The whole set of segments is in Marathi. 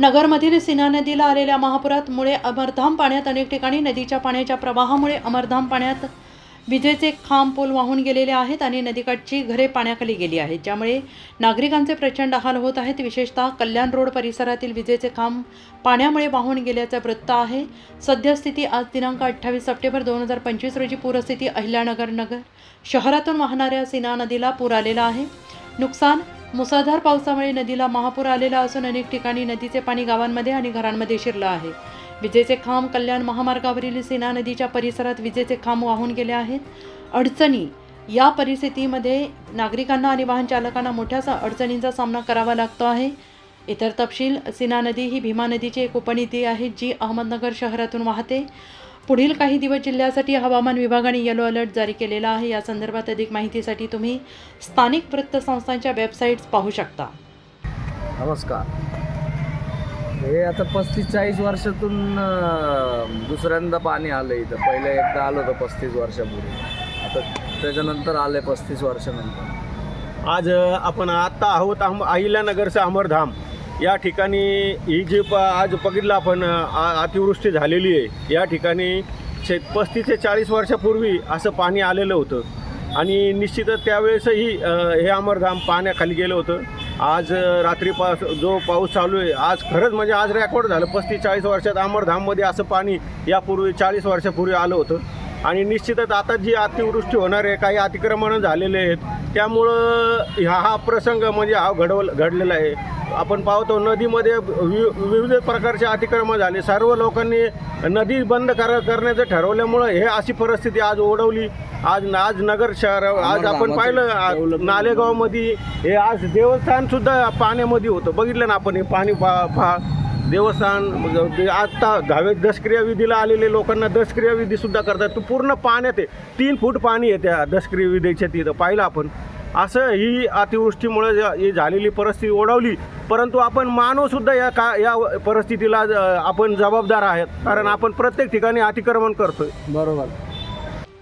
नगरमधील सीना नदीला आलेल्या महापुरातमुळे अमरधाम पाण्यात अनेक ठिकाणी नदीच्या पाण्याच्या प्रवाहामुळे अमरधाम पाण्यात विजेचे खांब पूल वाहून गेलेले आहेत आणि नदीकाठची घरे पाण्याखाली गेली आहेत. ज्यामुळे नागरिकांचे प्रचंड हाल होत आहेत. विशेषतः कल्याण रोड परिसरातील विजेचे खांब पाण्यामुळे वाहून गेल्याचं वृत्त आहे. सद्यस्थिती आज दिनांक अठ्ठावीस सप्टेंबर दोन हजार पंचवीस रोजी पूरस्थिती अहिल्यानगर नगर शहरातून वाहणाऱ्या सीना नदीला पूर आलेला आहे. नुकसान मुसळधार पावसामुळे नदीला महापूर आलेला असून अनेक ठिकाणी नदीचे पाणी गावांमध्ये आणि घरांमध्ये शिरलं आहे. विजेचे खांब कल्याण महामार्गावरील सीना नदीच्या परिसरात विजेचे खांब वाहून गेले आहेत. अडचणी या परिस्थितीमध्ये नागरिकांना आणि वाहन चालकांना मोठ्या सा अडचणींचा सामना करावा लागतो आहे. इतर तपशील सीना नदी ही भीमा नदीची एक उपनदी आहे जी अहमदनगर शहरातून वाहते. पुढील काही दिवस जिल्ह्यासाठी हवामान विभागाने येलो अलर्ट जारी केलेला आहे. या संदर्भात अधिक माहितीसाठी तुम्ही स्थानिक वृत्तसंस्थांच्या वेबसाईट्स पाहू शकता. नमस्कार. हे आता पस्तीस चाळीस वर्षातून दुसऱ्यांदा पाणी आलं इथं. पहिले एकदा आलं होतं पस्तीस वर्षापूर्वी. आता त्याच्यानंतर आलं आहे पस्तीस वर्षानंतर. आज आपण आत्ता आहोत अहम अहिल्यानगरचं अमरधाम. या ठिकाणी ही जी प आज बघितलं आपण आ- अतिवृष्टी झालेली आहे या ठिकाणी शे पस्तीस ते चाळीस वर्षापूर्वी असं पाणी आलेलं होतं. आणि निश्चितच त्यावेळेसही हे अमरधाम पाण्याखाली गेलं होतं. आज रात्री रात्रीपास जो पाऊस चालू आहे आज खरंच म्हणजे आज रेकॉर्ड झालं. पस्तीस चाळीस वर्षात अमरधाममध्ये असं पाणी यापूर्वी चाळीस वर्षापूर्वी आलं होतं. आणि निश्चितच आता जी अतिवृष्टी होणार आहे काही अतिक्रमणं झालेले आहेत त्यामुळं ह्या हा प्रसंग म्हणजे हा घडवल घडलेला आहे. आपण पाहतो नदीमध्ये वि विविध प्रकारचे अतिक्रमण झाले. सर्व लोकांनी नदी बंद कर करण्याचं ठरवल्यामुळं हे अशी परिस्थिती आज ओढवली. आज आज नगर शहर आज आपण पाहिलं नालेगावमध्ये हे आज देवस्थान सुद्धा पाण्यामध्ये होतं. बघितलं ना आपण हे पाणी पा पहा. देवस्थान म्हणजे आत्ता दहावे दशक्रिया विधीला आलेले लोकांना दशक्रिया विधी सुद्धा करतात. तो पूर्ण पाण्यात आहे तीन फूट पाणी आहे त्या दशक्रिया विधीच्या तिथं पाहिलं आपण. असं ही अतिवृष्टीमुळे ही झालेली परिस्थिती ओढवली. परंतु आपण मानव सुद्धा या का या परिस्थितीला आपण जबाबदार आहेत. कारण आपण प्रत्येक ठिकाणी अतिक्रमण करतोय. बरोबर.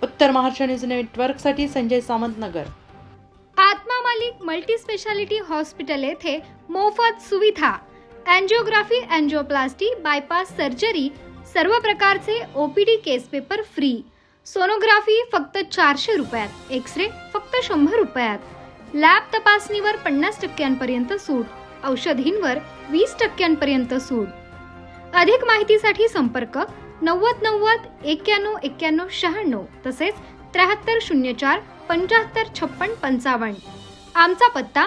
उत्तर महाराष्ट्र न्यूज नेटवर्कसाठी Sanjay Samant Nagar. Atma Malik multi specialty hospital येथे मोफत सुविधा. अँजिओग्राफी अँजिओप्लास्टी बायपास सर्जरी सर्व प्रकारचे OPD case paper free sonography फक्त चारशे रुपयात. एक्स रे फक्त शंभर रुपयात. लॅब तपासणीवर पन्नास टक्क्यांपर्यंत सूट. औषधींवर वीस टक्क्यांपर्यंत सूट. अधिक माहितीसाठी संपर्क नव्वद नव्वद एक्क्याण्णव एक्क्याण्णव शहाण्णव तसेच त्र्याहत्तर शून्य चार पंच्याहत्तर छप्पन पंचावन्न. आमचा पत्ता